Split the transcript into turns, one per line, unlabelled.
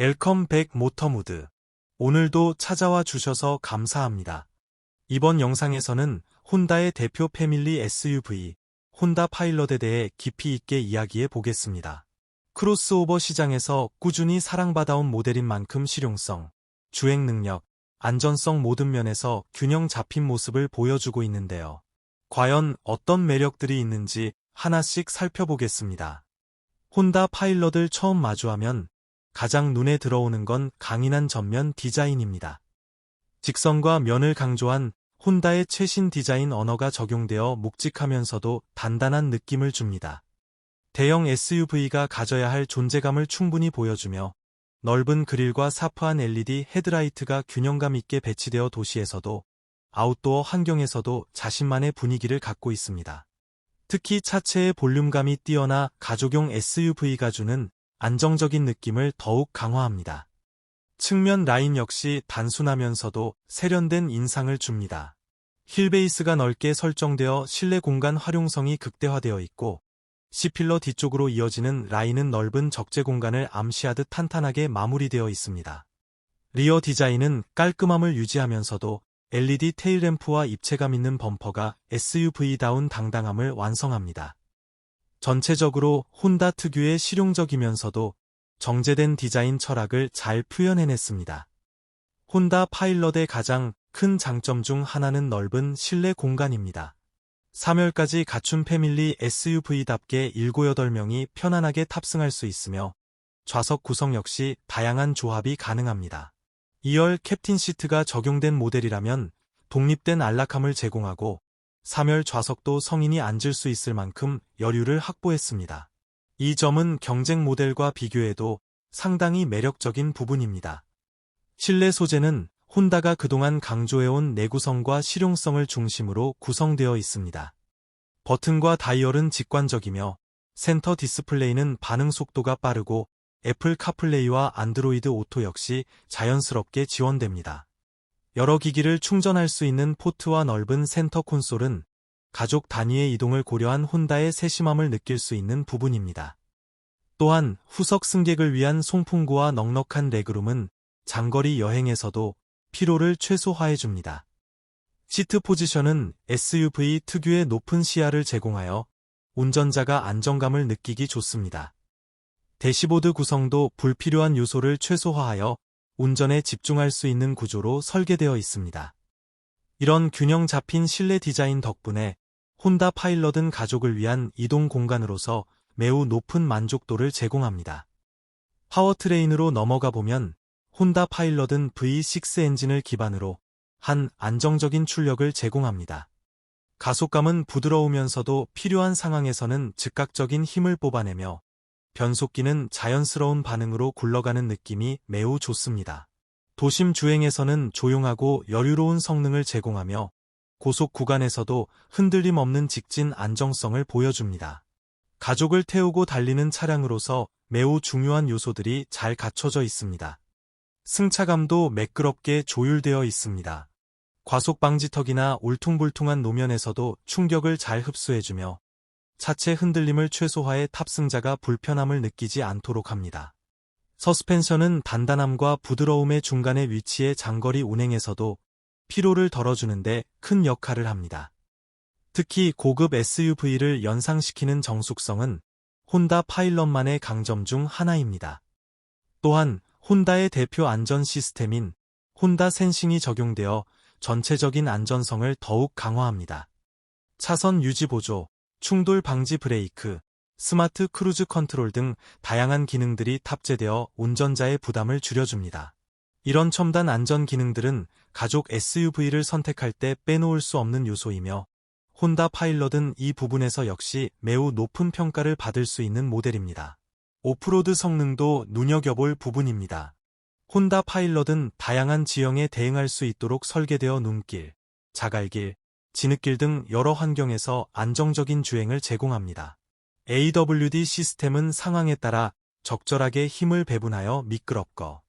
웰컴 백 모터무드. 오늘도 찾아와 주셔서 감사합니다. 이번 영상에서는 혼다의 대표 패밀리 SUV, 혼다 파일럿에 대해 깊이 있게 이야기해 보겠습니다. 크로스오버 시장에서 꾸준히 사랑받아온 모델인 만큼 실용성, 주행 능력, 안전성 모든 면에서 균형 잡힌 모습을 보여주고 있는데요. 과연 어떤 매력들이 있는지 하나씩 살펴보겠습니다. 혼다 파일럿을 처음 마주하면 가장 눈에 들어오는 건 강인한 전면 디자인입니다. 직선과 면을 강조한 혼다의 최신 디자인 언어가 적용되어 묵직하면서도 단단한 느낌을 줍니다. 대형 SUV가 가져야 할 존재감을 충분히 보여주며 넓은 그릴과 사프한 LED 헤드라이트가 균형감 있게 배치되어 도시에서도 아웃도어 환경에서도 자신만의 분위기를 갖고 있습니다. 특히 차체의 볼륨감이 뛰어나 가족용 SUV가 주는 안정적인 느낌을 더욱 강화합니다. 측면 라인 역시 단순하면서도 세련된 인상을 줍니다. 힐베이스가 넓게 설정되어 실내 공간 활용성이 극대화되어 있고 C필러 뒤쪽으로 이어지는 라인은 넓은 적재 공간을 암시하듯 탄탄하게 마무리되어 있습니다. 리어 디자인은 깔끔함을 유지하면서도 LED 테일램프와 입체감 있는 범퍼가 SUV다운 당당함을 완성합니다. 전체적으로 혼다 특유의 실용적이면서도 정제된 디자인 철학을 잘 표현해냈습니다. 혼다 파일럿의 가장 큰 장점 중 하나는 넓은 실내 공간입니다. 3열까지 갖춘 패밀리 SUV답게 7, 8명이 편안하게 탑승할 수 있으며 좌석 구성 역시 다양한 조합이 가능합니다. 2열 캡틴 시트가 적용된 모델이라면 독립된 안락함을 제공하고 3열 좌석도 성인이 앉을 수 있을 만큼 여유를 확보했습니다. 이 점은 경쟁 모델과 비교해도 상당히 매력적인 부분입니다. 실내 소재는 혼다가 그동안 강조해온 내구성과 실용성을 중심으로 구성되어 있습니다. 버튼과 다이얼은 직관적이며 센터 디스플레이는 반응 속도가 빠르고 애플 카플레이와 안드로이드 오토 역시 자연스럽게 지원됩니다. 여러 기기를 충전할 수 있는 포트와 넓은 센터 콘솔은 가족 단위의 이동을 고려한 혼다의 세심함을 느낄 수 있는 부분입니다. 또한 후석 승객을 위한 송풍구와 넉넉한 레그룸은 장거리 여행에서도 피로를 최소화해줍니다. 시트 포지션은 SUV 특유의 높은 시야를 제공하여 운전자가 안정감을 느끼기 좋습니다. 대시보드 구성도 불필요한 요소를 최소화하여 운전에 집중할 수 있는 구조로 설계되어 있습니다. 이런 균형 잡힌 실내 디자인 덕분에 혼다 파일럿은 가족을 위한 이동 공간으로서 매우 높은 만족도를 제공합니다. 파워트레인으로 넘어가 보면 혼다 파일럿은 V6 엔진을 기반으로 한 안정적인 출력을 제공합니다. 가속감은 부드러우면서도 필요한 상황에서는 즉각적인 힘을 뽑아내며 변속기는 자연스러운 반응으로 굴러가는 느낌이 매우 좋습니다. 도심 주행에서는 조용하고 여유로운 성능을 제공하며 고속 구간에서도 흔들림 없는 직진 안정성을 보여줍니다. 가족을 태우고 달리는 차량으로서 매우 중요한 요소들이 잘 갖춰져 있습니다. 승차감도 매끄럽게 조율되어 있습니다. 과속 방지턱이나 울퉁불퉁한 노면에서도 충격을 잘 흡수해주며 차체 흔들림을 최소화해 탑승자가 불편함을 느끼지 않도록 합니다. 서스펜션은 단단함과 부드러움의 중간에 위치해 장거리 운행에서도 피로를 덜어주는데 큰 역할을 합니다. 특히 고급 SUV를 연상시키는 정숙성은 혼다 파일럿만의 강점 중 하나입니다. 또한 혼다의 대표 안전 시스템인 혼다 센싱이 적용되어 전체적인 안전성을 더욱 강화합니다. 차선 유지 보조, 충돌 방지 브레이크, 스마트 크루즈 컨트롤 등 다양한 기능들이 탑재되어 운전자의 부담을 줄여줍니다. 이런 첨단 안전 기능들은 가족 SUV를 선택할 때 빼놓을 수 없는 요소이며 혼다 파일럿은 이 부분에서 역시 매우 높은 평가를 받을 수 있는 모델입니다. 오프로드 성능도 눈여겨볼 부분입니다. 혼다 파일럿은 다양한 지형에 대응할 수 있도록 설계되어 눈길, 자갈길, 진흙길 등 여러 환경에서 안정적인 주행을 제공합니다. AWD 시스템은 상황에 따라 적절하게 힘을 배분하여 미끄럽거